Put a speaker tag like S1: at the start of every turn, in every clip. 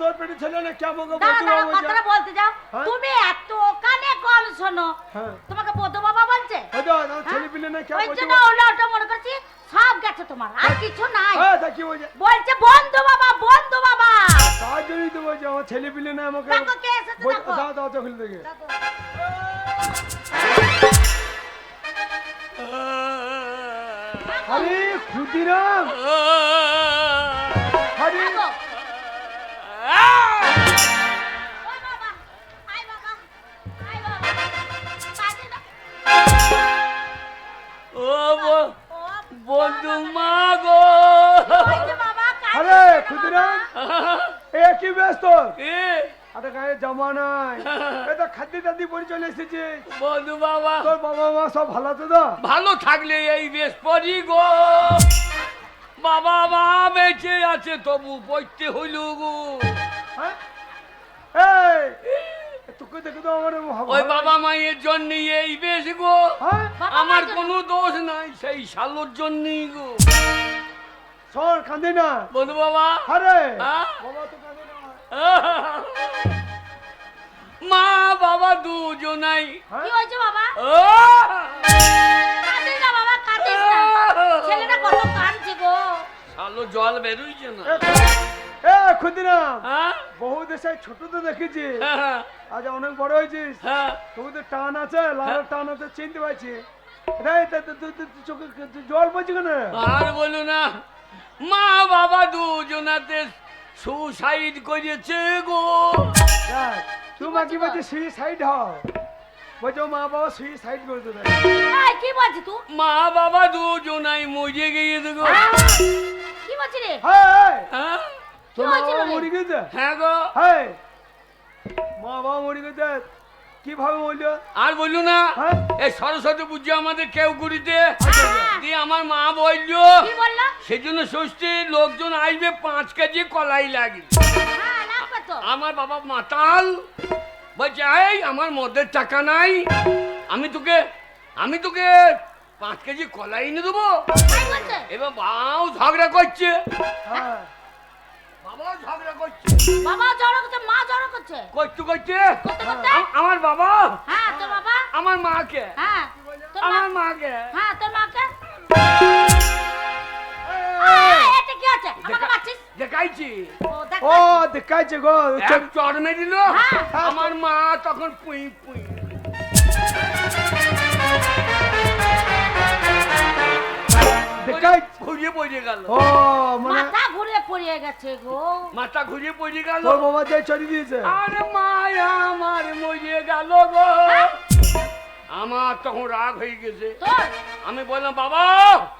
S1: তোর পেটে ছেলে না কেমন
S2: কথাটা বলতে যাও।
S1: হ্যাঁ?
S2: তুমি এত কানে কম শোনো।
S1: হ্যাঁ।
S2: তোমাকে বৌদ্ধ বাবা বলছে?
S1: আমার ছেলে পিলে না
S2: ওই
S1: কেমন বলতে
S2: জন্য ওটা মনে করছি সব গেছে তোমার আর কিছু নাই।
S1: হ্যাঁ বলছে
S2: বলছে বন্ধু বাবা বন্ধু বাবা!
S1: তার জন্যই তো বলছে আমার ছেলে পিলে না আমাকে দাও দাও চোখ
S2: দেখো।
S1: আরে ক্ষুদিরাম!
S3: বন্ধু মা গো।
S1: আরে এ কি ব্যস্ত?
S3: এ,
S1: আরে গায়ে জমা নাই। এটা খাদ্য দাদি পরে চলে এসেছে।
S3: বন্ধু বাবা।
S1: তোর বাবা মা সব ভালো তো তো?
S3: ভালো থাকলে এই বেশ পরি গো। বাবা মা বেঁচে আছে তবু পড়তে হইল গো।
S1: হ্যাঁ? এই তোকে দেখে তো আমার ভাব-
S3: ওই বাবা মায়ের জন্য এই বেশ গো।
S1: হ্যাঁ?
S3: আমার কোনো দোষ নাই সেই শালোর জন্যই গো।
S1: শোন কাঁদে না।
S3: বন্ধু বাবা।
S1: আরে? বাবা তো কাঁদে না।
S3: মা বাবা দুজনাই।
S1: হ্যাঁ?
S2: কি হয়েছে বাবা?
S3: ও!
S2: কাঁদিস না বাবা কাঁদিস না। ছেলেটা কত কাঁদছে গো।
S3: শালো জল বেরোইছে না।
S1: এ ক্ষুদিরাম!
S3: হ্যাঁ?
S1: বহু দেশে ছোট তো দেখেছি।
S3: হ্যাঁ,
S1: আজ অনেক বড় হয়েছিস।
S3: হ্যাঁ।
S1: তবু তো টান আছে লালের টান আছে চিনতে পারছি। জল পড়ছে কেন?
S3: আর বলো না মা বাবা দুজনাতে সুসাইড করেছে গো।
S1: তোমার কি বলছে সুই সাইড হও? বলছো মা বাবা সুই সাইড করে দেবে
S2: কি বলছিস তুই?
S3: মা বাবা দুজনাই মরে গিয়েছে গো।
S2: কি বলছিস রে?
S1: হ্যাঁ? বাবা? মরে গেছে?
S3: হ্যাঁ গো।
S1: হ্যাঁ মা বাবা মরে গেছে? কীভাবে বলল
S3: আর বলল না
S1: হ্যাঁ।
S3: এই সরস্বতী পুজো আমাদের কেউ করিতে
S2: হ্যাঁ।
S3: দিয়ে আমার মা বলল। সেজন্য ষষ্ঠী লোকজন আসবে পাঁচ কেজি কলাই লাগবে
S2: হ্যাঁ
S3: আমার বাবা মাতাল। বলছে এই আমার মদের টাকা নাই। আমি তোকে আমি তোকে পাঁচ কেজি কলাই এনে দেবো। এবার বাবাও ঝগড়া করছে। ঝগড়া করছে।
S2: বাবা জড়ো করছে মা জড়ো করছে?
S3: করতে করতে?
S2: করতে করতে?
S3: আম- আমার বাবা?
S2: হ্যাঁ তোর বাবা?
S3: আমার মাকে।
S2: হ্যাঁ তোর মা
S3: আমার মাকে।
S2: হ্যাঁ তোর মাকে?
S1: এই,
S2: এই, এটা কি আছে আমাকে মারছিস?
S3: দেখাইছি।
S2: ও
S1: দেখাইছে গো
S3: চর মেরে দিল।
S2: হ্যাঁ।
S3: আমার মা তখন পুই পুই।
S1: দেখাই।
S3: ঘুরিয়ে পড়ে গেল।
S1: ও মানে
S2: মাথা ঘুরে পড়িয়ে গেছে গো।
S3: মাথা ঘুরিয়ে পড়ে গেল।
S1: তোর বাবা যে চড়ি দিয়েছে।
S3: আরে মায়া আমার মরে গেল গো। আমার তখন রাগ হয়ে গেছে। আমি বললাম বাবা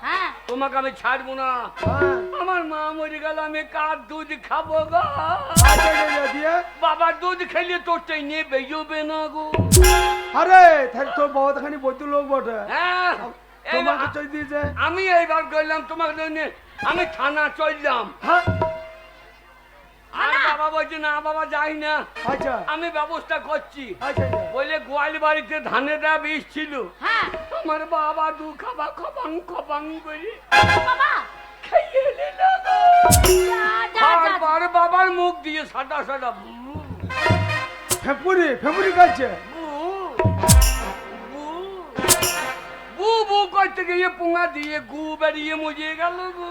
S2: হ্যাঁ।
S3: তোমাকে আমি ছাড়বো না।
S1: হ্যাঁ।
S3: আমার মা মরে গেল আমি কার দুধ খাব গো?
S1: আচ্ছা, আচ্ছা, আচ্ছা, দিয়ে?
S3: বাবা দুধ খেলে তোর চাই নিয়ে বেজবে না গো।
S1: আরে তাহলে তোর বাবা তো খানি বৈদ্য লোক বটে।
S3: হ্যাঁ।
S1: তোমাকে দিয়েছে।
S3: আমি এইবার গেলাম তোমাকে জন্য। আমি থানা চললাম।
S1: হ্যাঁ?
S3: আর বাবা বলছে না বাবা যাই না।
S1: আচ্ছা।
S3: আমি ব্যবস্থা করছি।
S1: আচ্ছা আচ্ছা।
S3: বলে গোয়াল বাড়িতে ধানের দা বীজ ছিল।
S2: হ্যাঁ।
S3: আমার বাবা দু খাবা
S2: যা
S3: বারবার বাবার মুখ দিয়ে সাদা সাদা।
S1: ফেপুরি ফেপুরি কাটছে
S3: করতে গিয়ে পুঙা দিয়ে গু বেরিয়ে মজে গেল গো।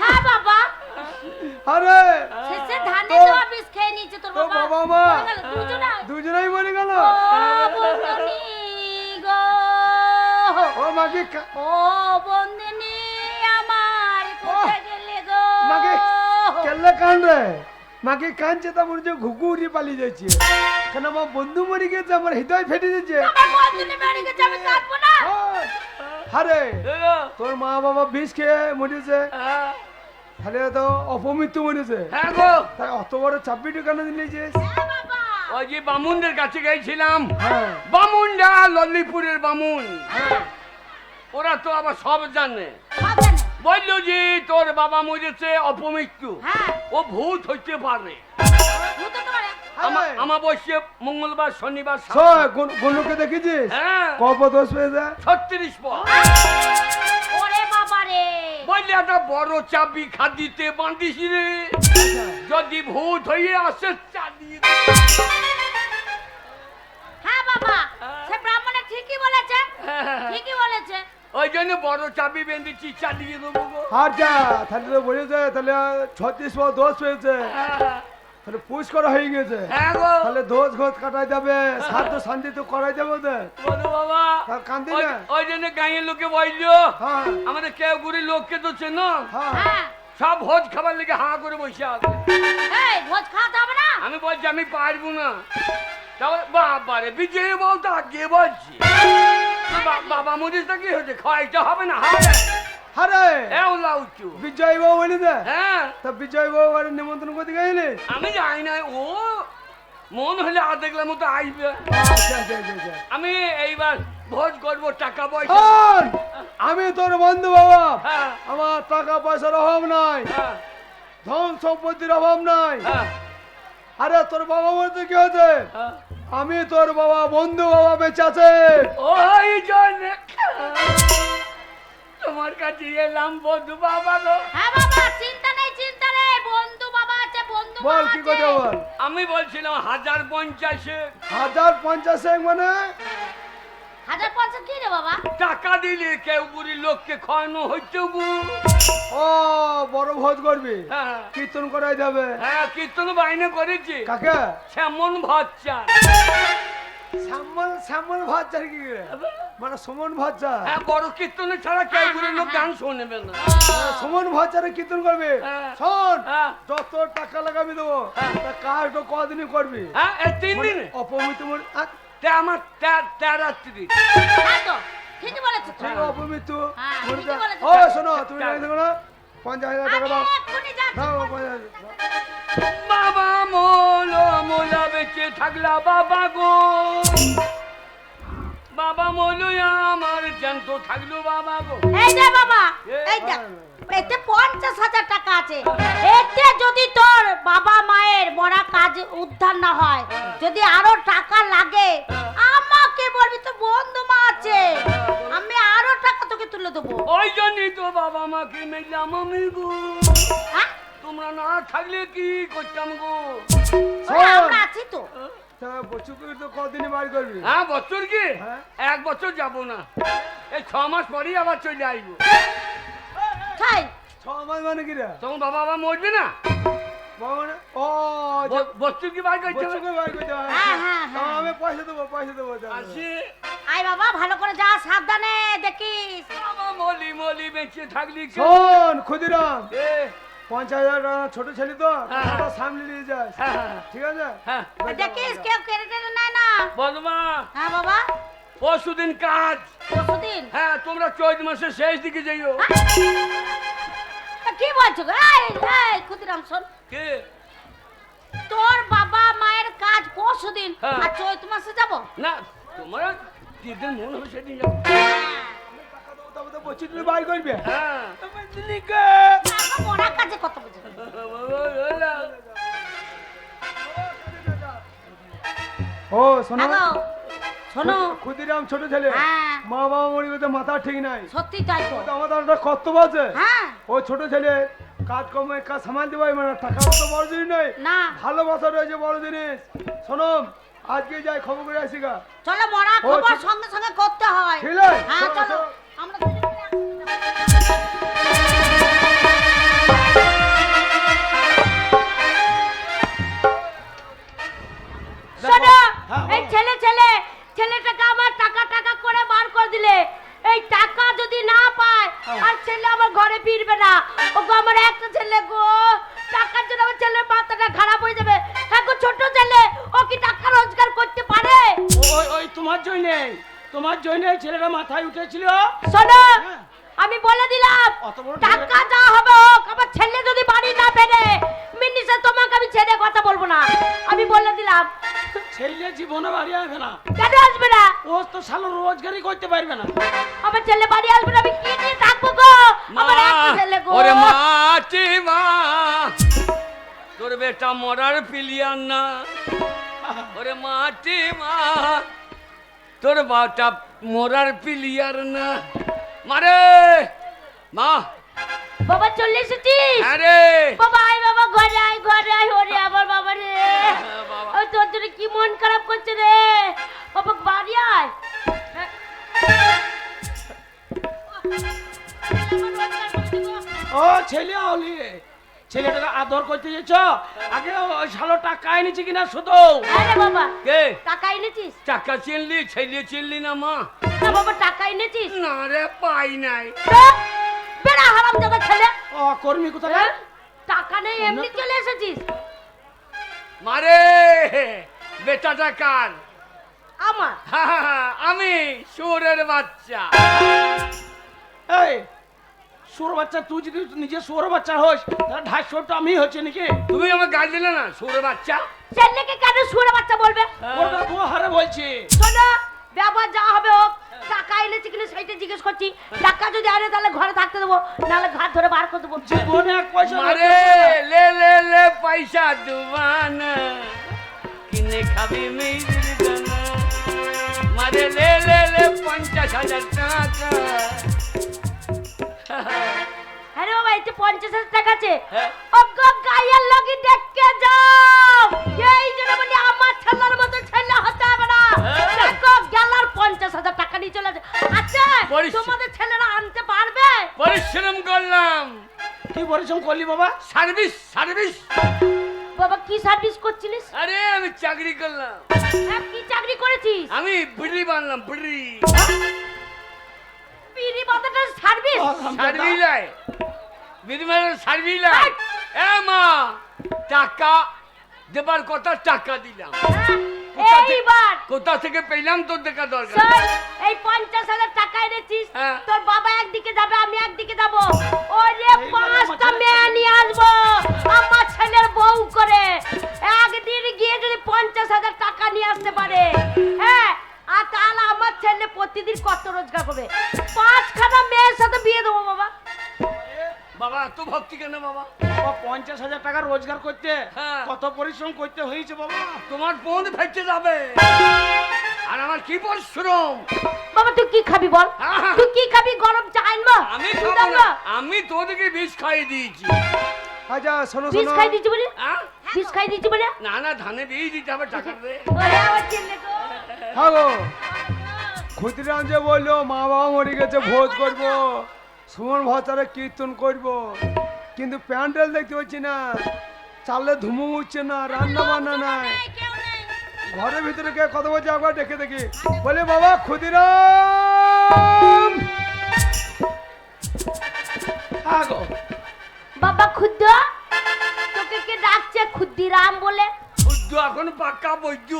S2: হ্যাঁ বাবা।
S1: আরে
S2: শেষে ধানে
S1: তো-
S2: বিষ খেয়ে নিয়েছে তোর বাবা।
S1: বাবা মা
S2: দুজনাই।
S1: মরে গেল?
S2: ও বন্ধনী গো।
S1: ও মাকে কা-
S2: ও বন্ধনী আমার কোথায় গেলে গো?
S1: মাকে কেল্লা কান রে মাকে কানছে তা মনে হচ্ছে ঘুঘু উড়িয়ে পালিয়ে যাচ্ছে। কেন আমার বন্ধু মরে গেছে আমার হৃদয় ফেটে যাচ্ছে। আরে তোর মা বাবা বিষ খেয়ে মরেছে।
S3: হ্যাঁ,
S1: তাহলে তো অপমৃত্যু মরেছে।
S3: হ্যাঁ
S1: তাই অত বড় চাপিটা কেন দিলেছিস
S2: হ্যাঁ
S3: ওই যে বামুনদের কাছে গেছিলাম।
S1: হ্যাঁ।
S3: বামুনরা লল্লিপুরের বামুন।
S1: হ্যাঁ।
S3: ওরা তো আবার সব জানে। বলল যে তোর বাবা মরেছে অপমৃত্যু।
S2: হ্যাঁ।
S3: ও ভূত হইতে পারে।
S2: ভূত হতে পারে।
S3: আমা-
S1: হ্যাঁ।
S3: আমার বসে মঙ্গলবার শনিবার
S1: গনুকে দেখেছিস
S3: হ্যাঁ।
S1: দোষ যায়
S3: ছত্রিশ বললে একটা বড় চাবি খাদিতে বাঁধিস রে। যদি ভূত হয়ে আসে দে।
S2: হ্যাঁ বাবা সে ব্রাহ্মণে ঠিকই বলেছে। ঠিকই বলেছে।
S3: ওই জন্য বড় চাবি বেঁধেছি চালিয়ে দেবো গো।
S1: আর যা তাহলে তো বলেছে তাহলে ছত্রিশ পর দোষ হয়েছে তাহলে পুষ করা হয়ে গেছে।
S3: হ্যাঁ গো।
S1: তাহলে দোষ ঘোষ কাটাই যাবে সাধ্য শান্তি তো করাই যাবে ওদের।
S3: বাবা
S1: কান্দি
S3: ওই-
S1: না।
S3: ওই জন্য গাঁয়ের লোকে বলল
S1: হ্যাঁ।
S3: আমাদের কেউ গুড়ি লোককে তো চেনো?
S1: হ্যাঁ।
S3: সব ভোজ খাবার লেগে হা করে বসে আছে।
S2: ভোজ খাওয়াতে হবে না?
S3: আমি বলছি আমি পারব না। তাহলে বাবারে বিজয় বলতো আগে বলছি? বাবা মরিচটা কি হয়েছে খাওয়াইতে হবে না হারে
S1: আরে!
S3: এও লাউচু
S1: বিজয় বাবু বলি দে।
S3: হ্যাঁ।
S1: তা বিজয় বাবু বাড়ি নিমন্ত্রণ করতে গেলি
S3: আমি জানি না ও। মন হলে আর দেখলাম মতো আসবে।
S1: আচ্ছা আচ্ছা আচ্ছা,
S3: আমি এইবার ভোজ করব টাকা পয়সা।
S1: আমি তোর বন্ধু বাবা।
S3: হ্যাঁ।
S1: আমার টাকা পয়সার অভাব নাই।
S3: হ্যাঁ।
S1: ধন সম্পত্তির অভাব নাই।
S3: হ্যাঁ।
S1: আরে তোর বাবা বলতে কি হয়েছে
S3: হ্যাঁ।
S1: আমি তোর বাবা বন্ধু বাবা বেঁচে আছে।
S3: ওই জন্য তোমার কাছে এলাম বন্ধু বাবা গো।
S2: হ্যাঁ বাবা চিন্তা নেই চিন্তা নেই। বন্ধু বাবা আছে বন্ধু
S1: বল কি কথা বল?
S3: আমি বলছিলাম হাজার পঞ্চাশে।
S1: হাজার পঞ্চাশে মানে?
S2: হাজার পঞ্চাশ কি রে বাবা?
S3: টাকা দিলে কেউ বুড়ি লোককে খাওয়ানো হচ্ছে গো।
S1: ও বড় ভোজ করবি?
S3: হ্যাঁ।
S1: কীর্তন করাই যাবে?
S3: হ্যাঁ কীর্তন বাইনে করেছি।
S1: কাকে?
S3: সেমন ভাচ্চা
S1: শ্যামল শ্যামল ভাজ্জা কি রে? মানে সুমন ভাজ্জা
S3: হ্যাঁ বড় কীর্তনে ছাড়া কেউ বুড়ি লোক গান শোনেবে না।
S1: সুমন ভাজ্জারে কীর্তন করবি?
S3: হ্যাঁ।
S1: শোন
S3: হ্যাঁ।
S1: যত টাকা লাগাবি দেবো
S3: হ্যাঁ।
S1: তা কদিনই করবি?
S3: হ্যাঁ তিন দিনে।
S1: অপমিত
S3: তে আমার তেরাত্রি
S2: হ্যাঁ তো ঠিকই বলেছ তো।
S1: অপমিত
S2: হ্যাঁ, ঠিকই বলেছ।
S1: ও শোনো তুমি জানি দেখো না? পঞ্চাশ হাজার টাকা দাও। দাও পঞ্চাশ
S3: বাবা মোলো মোলা বেঁচে থাকলা বাবা গো। বাবা মোলো আমার জ্যান্ত থাকল বাবা গো।
S2: এই যে বাবা এই দেখ এতে পঞ্চাশ হাজার টাকা আছে। এতে যদি তোর বাবা মায়ের মরা কাজ উদ্ধার না হয় যদি আরও টাকা লাগে আমাকে বলবি তো বন্ধু মা আছে। আমি আরও টাকা তোকে তুলে দেবো।
S3: ওই জন্যই তো বাবা মাকে মেলাম আমি গো।
S2: হ্যাঁ?
S3: তোমরা না থাকলে কি করতাম গো?
S2: আমরা আছি তো।
S1: তা বছর করে তো কদিনই বার করবি?
S3: হ্যাঁ বছর কি?
S1: হ্যাঁ।
S3: এক বছর যাব না। এই ছ মাস পরেই আবার চলে আসব।
S1: ছ মাস মানে কি রে?
S3: তখন বাবা আবার মরবে না?
S1: বাবা মানে?
S3: কি বার করতে
S1: হ্যাঁ,
S2: হ্যাঁ।
S1: আমি পয়সা দেবো পয়সা দেবো।
S2: আয় বাবা ভালো করে যা সাবধানে দেখিস।
S3: মলি মলি বেঁচে থাকলি
S1: শোন ক্ষুদিরাম। পঞ্চাশ হাজার টাকা ছোট ছেলে তো
S3: হ্যাঁ।
S1: সামলে নিয়ে যাস
S3: হ্যাঁ, হ্যাঁ,
S1: ঠিক আছে?
S3: হ্যাঁ।
S2: দেখিস কেউ কেড়ে টেড়ে নেয় না।
S3: বলমা
S2: হ্যাঁ বাবা।
S3: পরশুদিন কাজ।
S2: পরশুদিন?
S3: হ্যাঁ তোমরা চৈত মাসের শেষ দিকে যাইও।
S2: তা কি বলছো গো? এই এই ক্ষুদিরাম শোন।
S3: কে?
S2: তোর বাবা মায়ের কাজ পরশুদিন। আর চৈত মাসে যাব?
S3: না তোমরা যেদিন মন হবে সেদিন যাও
S1: টাকা দেবো তবে তো বছর করে বার করবে
S3: হ্যাঁ।
S2: মরা কাজে কত বুঝে?
S1: ও শোনো।
S2: শোনো।
S1: ক্ষুদিরাম ছোট ছেলে।
S2: হ্যাঁ।
S1: মা বাবা মাথা ঠিক নাই।
S2: সত্যি তাই তো।
S1: আমাদের একটা কর্তব্য আছে।
S2: হ্যাঁ।
S1: ও ছোট ছেলে কাজ কমে কাজ সামাল দেবে মানে টাকা তো বড় জিনিস নেই।
S2: না।
S1: ভালোবাসা রয়েছে বড় জিনিস। শোনো আজকে যাই খবর করে আসি গা।
S2: চলো মরা খবর সঙ্গে সঙ্গে করতে হয়।
S1: ঠিক আছে?
S2: হ্যাঁ
S1: চলো।
S2: আমরা এই ছেলে ছেলে ছেলেটাকে আমার টাকা টাকা করে বার করে দিলে। এই টাকা যদি না পায়
S1: হ্যাঁ।
S2: আর ছেলে আমার ঘরে ফিরবে না। ওগো আমার একটা ছেলে গো টাকার জন্য আমার ছেলের মাথাটা খারাপ হয়ে যাবে। হ্যাঁ গো ছোট ছেলে ও কি টাকা রোজগার করতে পারে?
S4: ওই ওই তোমার জন্যে তোমার জন্য ছেলেটা মাথায় উঠেছিল।
S2: শোনো আমি বলে দিলাম টাকা যা হবে হোক আমার ছেলে যদি বাড়ি না ফেরে মিনিসে তোমাকে আমি ছেড়ে কথা বলব না। আমি বলে দিলাম।
S4: ছেলে জীবনে বাড়ি আসবে না।
S2: কেন আসবে না?
S4: ও তো শালো রোজগারই করতে পারবে না।
S2: আমার ছেলে বাড়ি আসবে না আমি কি নিয়ে থাকব গো? আমার একটা ছেলে গো।
S3: ওরে মাটি মা। তোর বেটা মরার পিলিয়ান না। ওরে মাটি মা। তোর বাটা মরার পিলিয়ার না। মারে মা।
S2: বাবা চলে এসেছিস?
S3: আরে
S2: বাবা আয় বাবা ঘরে আয় ঘরে আয় ওরে আমার বাবা রে।
S3: বাবা।
S2: ওই তোর জন্য কি মন খারাপ করছে রে? বাবা বাড়ি আয়।
S4: ও ছেলে অলি ছেলেটাকে আদর করতে যেছ আগে ওই শালো টাকা এনেছি কিনা শুধু?
S2: আরে বাবা।
S3: কে?
S2: টাকা এনেছিস?
S3: টাকা চিনলি ছেলে চিনলি না মা?
S2: না বাবা টাকা এনেছিস?
S3: না রে পাই নাই।
S2: বেড়া হারাম জায়গা ছেলে।
S4: ও কর্মী কোথায়
S2: হ্যাঁ? টাকা নেই এমনি চলে এসেছিস।
S3: মারে বেটাটা কার?
S2: আমার।
S3: আমি সুরের বাচ্চা।
S4: এই সুর বাচ্চা তুই যদি নিজে সুর বাচ্চা হোস তাহলে ঢাই সুরটা আমি হচ্ছে নাকি?
S3: তুমি আমার গাল দিলে না সুরের বাচ্চা?
S2: ছেলেকে কেন শুয়ে বাচ্চা বলবে?
S4: ওটা দু হারে বলছি।
S2: শোনো ব্যবহার যা হবে হোক এনেছি কিনা সেইটা জিজ্ঞেস করছি টাকা যদি আনে তাহলে ঘরে থাকতে দেবো নাহলে ঘাট ধরে বার করে দেবো।
S4: জীবনে এক পয়সা
S3: মারে লে লে লে পয়সা দুবানা। কিনে খাবি মিষ্টির মারে লে লে লে পঞ্চাশ হাজার টাকা।
S2: হ্যাঁ রে বাবা এই যে পঞ্চাশ হাজার টাকা আছে।
S3: হ্যাঁ।
S2: গায়ের লগি দেখকে যাও। এই জন্য বলি আমার ছেলের পঞ্চাশ হাজার টাকা নিয়ে চলে যাচ্ছে আচ্ছা। তোমাদের ছেলেরা আনতে পারবে?
S3: পরিশ্রম করলাম।
S4: কি পরিশ্রম করলি বাবা।
S3: Service service.
S2: বাবা কি সার্ভিস করছিলিস?
S3: আরে আমি চাকরি করলাম।
S2: হ্যাঁ, কি চাকরি করেছিস?
S3: আমি বিড়ি বানলাম বিড়ি।
S2: বিড়ি বাদাটা সার্ভিস
S3: সার্ভিলাই বিড়ি মানে সার্ভিলাই এ মা টাকা দেবার কথা টাকা দিলাম। থেকে-
S2: এইবার।
S3: কোথা থেকে পেলাম তোর দেখা দরকার?
S2: এই পঞ্চাশ হাজার টাকা এনেছিস
S3: হ্যাঁ।
S2: তোর বাবা একদিকে যাবে আমি একদিকে যাব। ওরে পাঁচটা মেয়ে নিয়ে আসব আমার ছেলের বউ করে। একদিন গিয়ে যদি পঞ্চাশ হাজার টাকা নিয়ে আসতে পারে হ্যাঁ? আর তাহলে আমার ছেলে প্রতিদিন কত রোজগার করবে? পাঁচখানা মেয়ের সাথে বিয়ে দেবো বাবা।
S3: এত ভক্তি কেন বাবা?
S4: পঞ্চাশ হাজার টাকা রোজগার করতে।
S3: হ্যাঁ।
S4: কত পরিশ্রম করতে হয়েছে বাবা।
S3: তোমার বোন ফেটে যাবে। আর আমার কি পরিশ্রম?
S2: বাবা তুই কি খাবি বল?
S3: হ্যাঁ।
S2: তুই কি খাবি? গরম চা আনব
S3: আমি খাব না। আমি তোদেরকে বিষ খাইয়ে দিয়েছি।
S1: আচ্ছা শোনো
S2: বিষ
S1: শোনো।
S2: খাই দিচ্ছি বলে? বিষ খাই দিচ্ছি বলে?
S3: না না ধানে বীজ দিতে হবে টাকা দে।
S2: ওরে গো।
S1: হ্যালো ক্ষুদিরাম যে বলল মা বাবা মরে গেছে ভোজ করব। সুমন ভাতারে কীর্তন করব, কিন্তু প্যান্ডেল দেখতে পাচ্ছি না। চালে ধুমু উঠছে না, রান্না বান্না নাই। ঘরের ভিতরে কে কত বলছে একবার দেখে দেখি। বলে, বাবা, ক্ষুদিরাম!
S2: বাবা, ক্ষুদ্র, তোকে কে ডাকছে? খুদ্দিরাম বলে।
S3: এখন পাক্কা বৈদ্য।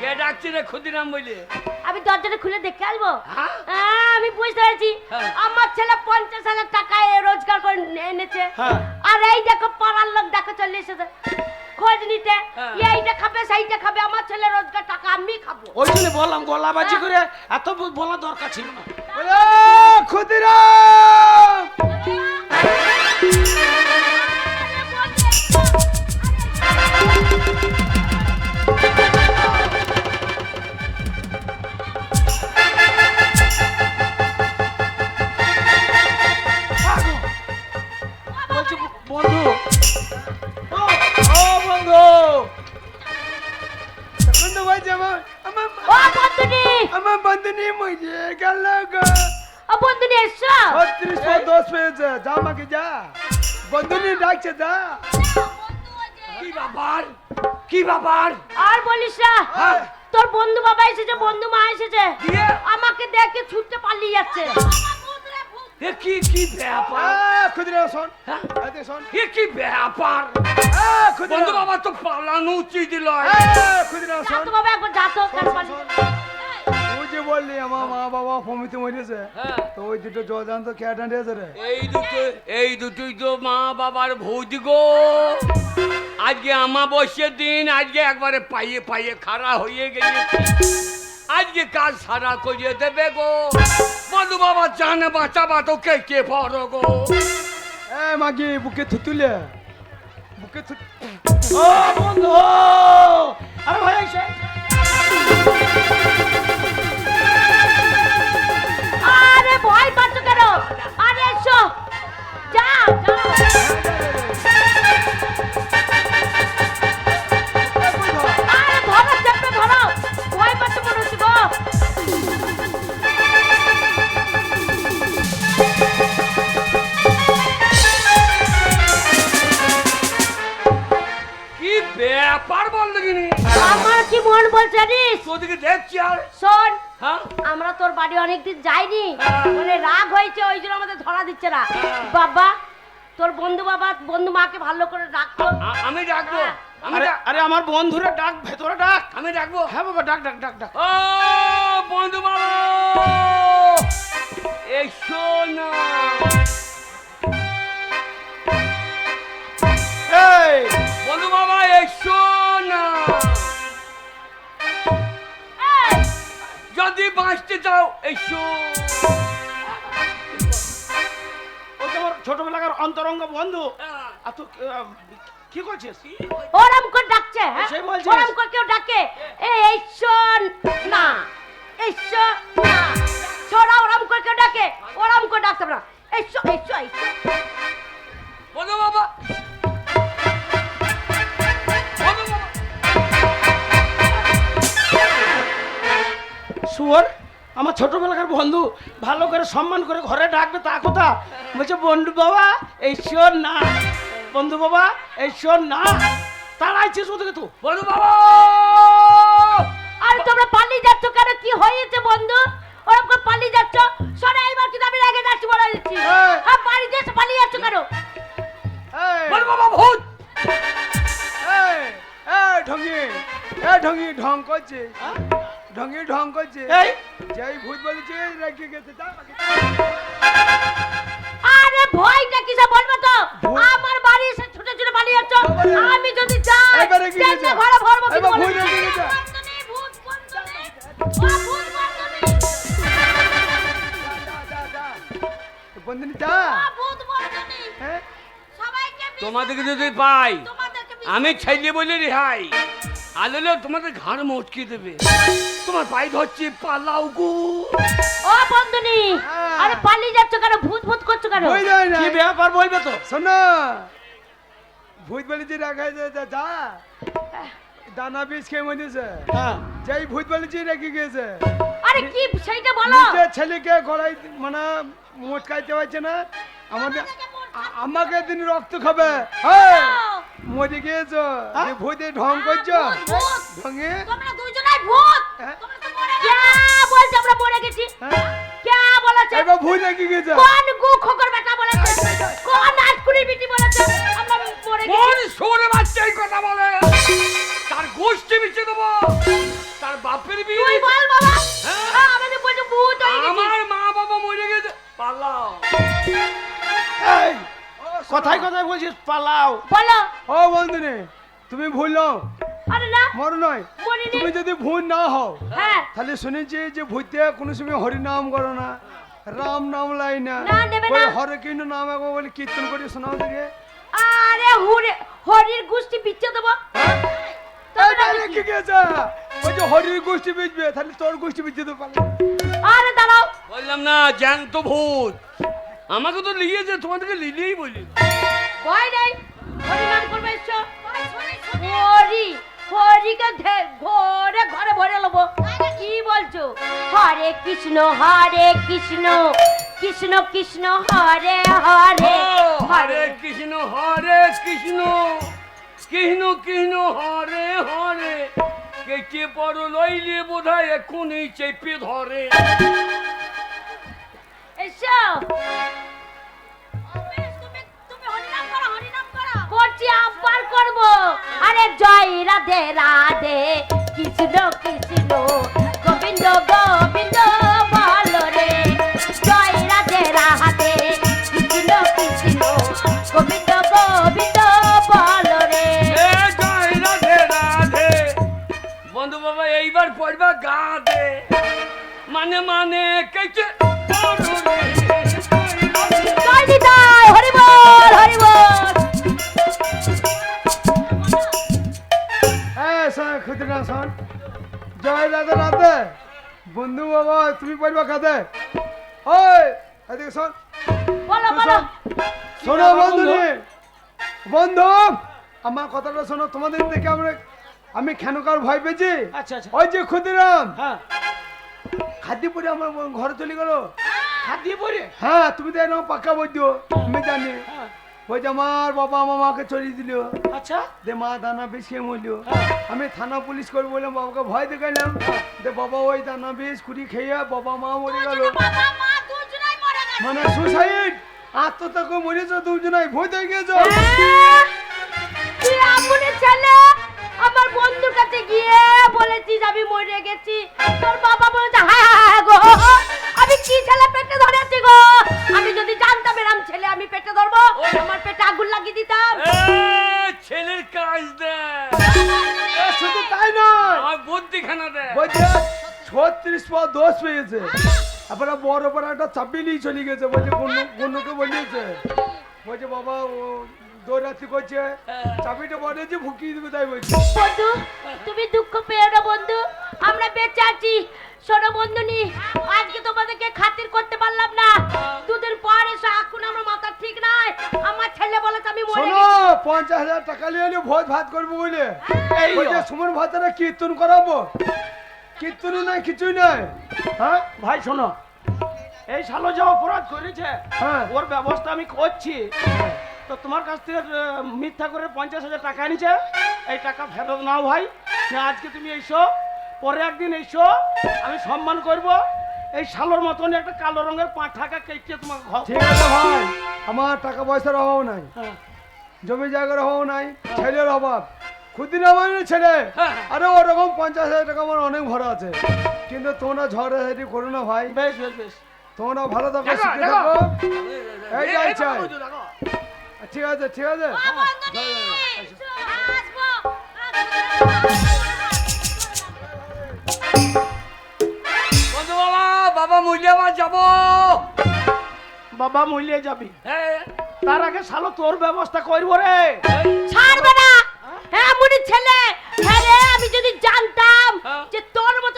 S3: কে ডাকছে রে ক্ষুদিরাম বলে
S2: আমি দরজাটা খুলে দেখে আসব
S3: হ্যাঁ?
S2: হ্যাঁ, আমি বুঝতে পেরেছি।
S3: হ্যাঁ।
S2: আমার ছেলে পঞ্চাশ হাজার টাকা রোজগার করে এনে- এনেছে।
S4: হ্যাঁ।
S2: আর এই দেখো পাড়ার লোক দেখো চলে এসেছে। খোঁজ নিতে। এইটা খাবে সেইটা খাবে আমার ছেলে রোজগার টাকা আমি খাব।
S4: ওই জন্য বললাম গলাবাজি করে এত বলা দরকার ছিল না।
S1: ক্ষুদিরাম!
S4: বন্ধু। ও ও বন্ধু।
S1: তখন তো আমার আমার
S2: ও বন্ধুনি।
S1: আমার বন্ধুনি মরে গেল গো।
S2: ও বন্ধুনি এসো।
S1: ছত্রিশশো দশ পেয়েছে যা মাকে যা। বন্ধুনি ডাকছে যা।
S3: কি ব্যাপার? কি ব্যাপার?
S2: আর বলিস না।
S3: হ্যাঁ।
S2: তোর বন্ধু বাবা এসেছে বন্ধু মা এসেছে। আমাকে দেখে ছুটতে পালিয়ে যাচ্ছে।
S3: এ কি কি ব্যাপার?
S1: ক্ষুদিরাম শোন।
S3: হ্যাঁ?
S1: শোন।
S3: এ কি ব্যাপার। বন্ধু বাবা তো পালানো উচিত
S1: আহ, ক্ষুদিরাম শোন।
S2: তো বাবা একবার যা তো
S1: বললি আমার মা বাবা ফমিতে মরেছে।
S3: হ্যাঁ।
S1: তো ওই দুটো জল তো কে দাঁড়িয়েছে রে।
S3: এই দুটো এই দুটোই তো মা বাবার ভৌজ গো। আজকে আমাবস্যের দিন আজকে একবারে পাইয়ে পাইয়ে খাড়া হয়ে গেছে। আজকাল সারা করিয়ে দেবে গো। মধু বাবা জানে বাঁচাবা তো কে কে পড়ো গো।
S1: এ মাগি বুকে থুতুলে বুকে
S4: ও বন্ধু আরে ভাই এসে
S2: আরে ভয় পাচ্ছ কেন? আরে এসো। যা মন বলছে জানিস
S3: তোদেরকে দেখছি আর।
S2: শোন
S3: হ্যাঁ?
S2: আমরা তোর বাড়ি অনেকদিন যাইনি। মানে রাগ হয়েছে ওই জন্য আমাদের ধরা দিচ্ছে না।
S3: হ্যাঁ।
S2: বাবা তোর বন্ধু বাবা বন্ধু মাকে ভালো করে
S3: আ- আমি ডাকবো।
S4: আরে আমার বন্ধুরা ডাক ভেতরে ডাক।
S3: আমি ডাকবো।
S4: হ্যাঁ বাবা ডাক ডাক ডাক ডাক।
S3: ও বন্ধু বাবা! এসো না। বন্ধু বাবা এসো না। যদি বাঁচতে চাও এসো।
S4: ও তোমার ছোটবেলাকার অন্তরঙ্গ বন্ধু।
S3: হ্যাঁ।
S4: আর তুই কি করছিস?
S2: ওরম করে ডাকছে হ্যাঁ?
S4: সেই বলছিস?
S2: ওরম করে কেউ ডাকে। এই শোন না এই শোন না। ছোড়া ওরম করে কেউ ডাকে। ওরম করে ডাকতে না। এই শো এই শো এই শো।
S3: বাবা
S4: শুয়োর। আমার ছোটবেলাকার বন্ধু ভালো করে সম্মান করে ঘরে ডাকবে তা কথা। বলছে বন্ধু বাবা এই শিওর না। বন্ধু বাবা এই শিওর না। তাড়াইছিস ওদিকে তুই
S3: বন্ধু বাবা!
S2: আরে তোমরা পালিয়ে যাচ্ছ কেন? কি হয়েছে বন্ধু? ওরকম করে পালিয়ে যাচ্ছ? শোনো এইবার কিন্তু আমি রেগে যাচ্ছি বলে দিচ্ছি। হ্যাঁ বাড়িতে এসে পালিয়ে যাচ্ছ কেন?
S1: এই,
S3: বন্ধু বাবা ভূত!
S1: এই, এই, ঢঙ্গি এই ঢঙ্গি ঢং করছে।
S4: হ্যাঁ?
S1: ঢঙ্গি ঢং করছে
S4: এই
S1: যেই ভূত বলেছে রেখে গেছে বাকি।
S2: আরে ভয়টা কিসে বলবে তো। আমার বাড়ি এসে ছুটে ছুটে পালিয়ে যাচ্ছ আমি যদি যাই
S1: এবারে কি
S2: ঘরে ভরবো
S1: ভূত। গেছে।
S2: ও, ভূত। বন্ধুনি
S1: যা
S2: ভূত, বন্ধনী।
S1: হ্যাঁ
S2: সবাইকে
S3: তোমাদেরকে যদি পাই আমি ছেলে বলে রেহাই আলোলে তোমাদের ঘাড় মটকে দেবে তোমার পায়ে ধরছি পালাও গো।
S2: ও বন্ধনী
S1: হ্যাঁ।
S2: আরে পালিয়ে যাচ্ছ কেন? ভূত ভূত করছ কেন?
S1: যায় না।
S4: কি ব্যাপার বলবে তো?
S1: শোনো ভূত রাখা যা যা, যা। দানা বীজ খেয়ে মরেছে।
S4: হ্যাঁ।
S1: যেই ভূত বলেছে রেখে গেছে
S2: আরে কি সেইটা বলো।
S1: নিজের ছেলেকে গড়াই মানে মোটকাইতে পারছে না। আমাদের আ- আমাকে দিন রক্ত খাবে। হ্যাঁ। মরে গিয়েছো।
S4: হ্যাঁ?
S1: যে ভূতে ঢং করছ
S2: ভূত।
S1: ঢঙে
S2: তোমরা দুজনাই ভূত।
S1: হ্যাঁ?
S2: বলছে আমরা মরে গেছি?
S1: হ্যাঁ?
S2: কে বলেছে?
S1: এবার ভূত রেখে গেছে।
S2: কোন গু খোকর বেটা বলেছে? কোন আটকুড়ি বিটি বলেছে? আমরা মরে
S3: কোন
S2: গেছি।
S3: সরে বাচ্চা এই কথা বলে। তার গোষ্ঠী বিছে দেবো। তার বাপের বিয়ে
S2: তুই বল বাবা।
S3: হ্যাঁ?
S2: হ্যাঁ, আমাদের বলছে ভূত হয়ে গেছি।
S3: আমার মা বাবা মরে গেছে। পালাও।
S4: এই কথায় কথায় বলছিস পালাও।
S2: বলো।
S1: ও বন্ধুরে তুমি ভুল। নও
S2: আরে না
S1: মর নয় তুমি যদি ভূত না হও
S2: হ্যাঁ।
S1: তাহলে শুনেছি যে ভূতে কোনো সময় হরি নাম করো না রাম নাম লাই না। ওই হরে কিন্তু নাম একবার বলে কীর্তন করে শোনাও দেখে
S2: আরে হুরে হরির গুষ্টি বিচ্ছে দেবো। তবে না
S1: রেখে গেছে? ওই যে হরির গোষ্ঠী বেচবে তাহলে তোর গোষ্ঠী বেচতে তো
S2: আরে দাঁড়াও।
S3: বললাম না জ্যান্ত ভূত। আমাকে তো লিয়েছে তোমাদেরকে লিলিয়েই বলি
S2: ভয় নেই। হরি নাম করবে এসো হরি। হরিকে ঘরে ঘরে ভরে নেব কি বলছো? হরে কৃষ্ণ হরে কৃষ্ণ কৃষ্ণ কৃষ্ণ হরে হরে।
S3: হরে কৃষ্ণ হরে কৃষ্ণ কৃষ্ণ কৃষ্ণ হরে হরে। কেটে পর লইলে বোধ হয় এখনই চেপে ধরে।
S2: এসো। আরে জয় রাধে রাধে, কৃষ্ণ কৃষ্ণ, গোবিন্দ গোবিন্দ বলো রে। জয় রাধে রাধে, কৃষ্ণ কৃষ্ণ, গোবিন্দ গোবিন্দ বলো রে।
S3: জয় রাধে রাধে। বন্ধু বাবা, এইবার পড়বা গা দে। মানে মানে কেটে
S1: শোন জয় রাধে রাধে বন্ধু বাবা তুমি পড়বা খাতে ওই এদিকে শোন।
S2: বলো বলো।
S1: শোনো। বন্ধু বন্ধু আমার কথাটা শোনো। তোমাদের দেখে আমরা আমি খেনকার ভয় পেয়েছি।
S4: আচ্ছা আচ্ছা।
S1: ওই যে ক্ষুদিরাম।
S4: হ্যাঁ।
S1: খাদ্য পরে আমার ঘরে চলে গেল।
S4: দিয়ে
S1: হ্যাঁ তুমি তো এরকম পাক্কা বলছো আমি জানি।
S4: হ্যাঁ।
S1: বলছে আমার বাবা আমার মাকে চড়িয়ে দিল।
S4: আচ্ছা।
S1: দে মা দানা খেয়ে মরল।
S4: হ্যাঁ।
S1: আমি থানা পুলিশ করে বললাম বাবাকে ভয় দেখাইলাম। দে বাবা ওই দানা বিষ কুড়ি খেয়ে বাবা মা মরে গেল।
S2: দুজনে বাবা মা দুজনাই মরে গেছে।
S1: মানে সুসাইড আত্মহত্যা করে মরেছ দুজনাই ভয় দেখে গেছো
S2: হ্যাঁ? আমার বন্ধুর কাছে গিয়ে বলেছিস আমি মরে গেছি।
S1: বড় বড় একটা চাপি নিয়ে চলে গেছে বলছে গন্নু গন্নুকে বলিয়েছে। বলছে বাবা ও দৌড়াতি করছে চাবিটা বলেছে ভুকিয়ে দেবে তাই বলছে।
S2: বন্ধু তুমি দুঃখ পেও না বন্ধু। আমরা বেঁচে আছি। শোনো বন্ধুনি আজকে তোমাদেরকে খাতির করতে পারলাম না। দুদিন পর এসে এখন আমার মাথা ঠিক নাই। আমার ছেলে বলেছে আমি মরে
S1: শোনো পঞ্চাশ হাজার টাকা নিয়ে এলে ভোজ ভাত করব বলে।
S4: এই
S1: বলছে সুমন ভাতারা কীর্তন করাবো? কীর্তনই নাই কিছুই নাই। হ্যাঁ?
S4: ভাই শোনো এই শালো যা অপরাধ করেছে
S1: হ্যাঁ।
S4: ওর ব্যবস্থা আমি করছি। তো তোমার কাছ থেকে মিথ্যা করে পঞ্চাশ হাজার টাকা নিছে এই টাকা ফেরত নাও ভাই। আজকে তুমি এইসো পরে একদিন এইসো আমি সম্মান করব। এই শালোর মতন একটা কালো রঙের পাঁচ টাকা কেটে তোমাকে
S1: ঠিক আছে ভাই আমার টাকা পয়সার অভাব নাই।
S4: হ্যাঁ।
S1: জমি জায়গার অভাব নাই ছেলের অভাব। খুদিন আমার ছেলে
S3: হ্যাঁ।
S1: আরে ওরকম পঞ্চাশ হাজার টাকা আমার অনেক ভরা আছে। কিন্তু তোমরা ঝড়ে ঝড়াঝাড়ি করো না ভাই।
S4: বেশ বেশ বেশ।
S1: তোমরা ভালো থাকো সুখে থাকো। এই যাই চাই। ঠিক আছে ঠিক আছে।
S2: ও বন্ধুনি আসব।
S3: বন্ধু বাবা বাবা মূল্যবান যাব।
S4: বাবা মূল্যে যাবি।
S3: হ্যাঁ।
S4: তার আগে শালো তোর ব্যবস্থা করব রে।
S2: ছাড়বে না। হ্যাঁ। মুনি ছেলে। হ্যাঁ আমি যদি জানতাম
S3: হ্যাঁ।
S2: যে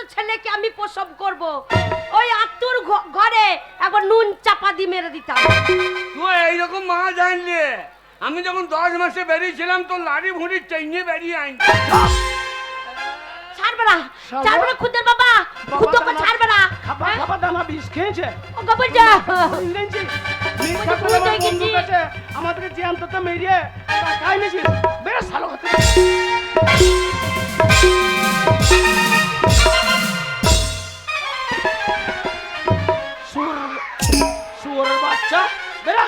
S2: ছেলেকে আমি প্রসব করব। ওই আত্মুর ঘ- ঘরে একবার নুন চাপা দিয়ে মেরে দিতাম।
S3: তুই এইরকম মা জানলে আমি যখন দশ মাসে বেরিয়েছিলাম তো লাড়ি ভুঁড়ি টেনে বেরিয়ে আইন।
S2: ছাড়বে না।
S4: শালা।
S2: ছাড়বে না খুদের বাবা। খুদকে ছাড়বে না।
S4: খাবার
S2: হ্যাঁ?
S4: দানা বিষ খেয়েছে।
S2: ও গবল যা
S4: ইংরেজি আমাদেরকে মেরিয়ে টাকা এনেছিস বেশ ভালো কথা। বাচ্চা বেরা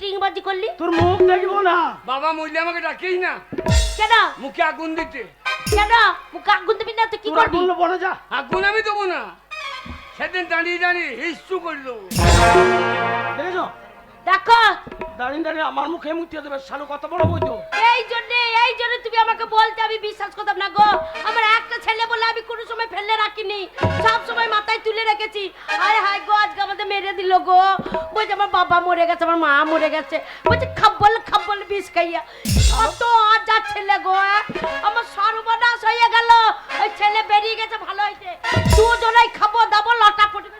S2: হলো চিটিং বাজি করলি?
S4: তোর মুখ দেখব না।
S3: বাবা মইলে আমাকে ডাকিস না।
S2: কেন?
S3: মুখে আগুন দিতে।
S2: কেন? মুখে আগুন দিবি না তো কি করবি?
S4: বলল বনে যা।
S3: আগুন আমি দেবো না। সেদিন দাঁড়িয়ে দাঁড়িয়ে হিস্টু করে দেবো
S4: দেখেছ?
S2: দেখো।
S4: দাঁড়িয়ে দাঁড়িয়ে আমার মুখে মুখে দেবে শালু কত বড় বইতো
S2: এই জন্য এই জন্য তুমি আমাকে বলতে আমি বিশ্বাস করতাম না গো। আমার একটা ছেলে বলে আমি কোনো সময় ফেলে রাখিনি। সব সময় মাথায় তুলে রেখেছি। আরে হাই গো আজকে আমাদের মেরে দিল গো। বলছে আমার বাবা মরে গেছে আমার মা মরে গেছে। বলছে খাব্বল খাব্বল বিষ খাইয়া। কত আজ আর ছেলে গো আমার সর্বনাশ হয়ে গেল। ওই ছেলে বেরিয়ে গেছে ভালো হয়েছে দুজনেই খাব দাবো লটা পড়বে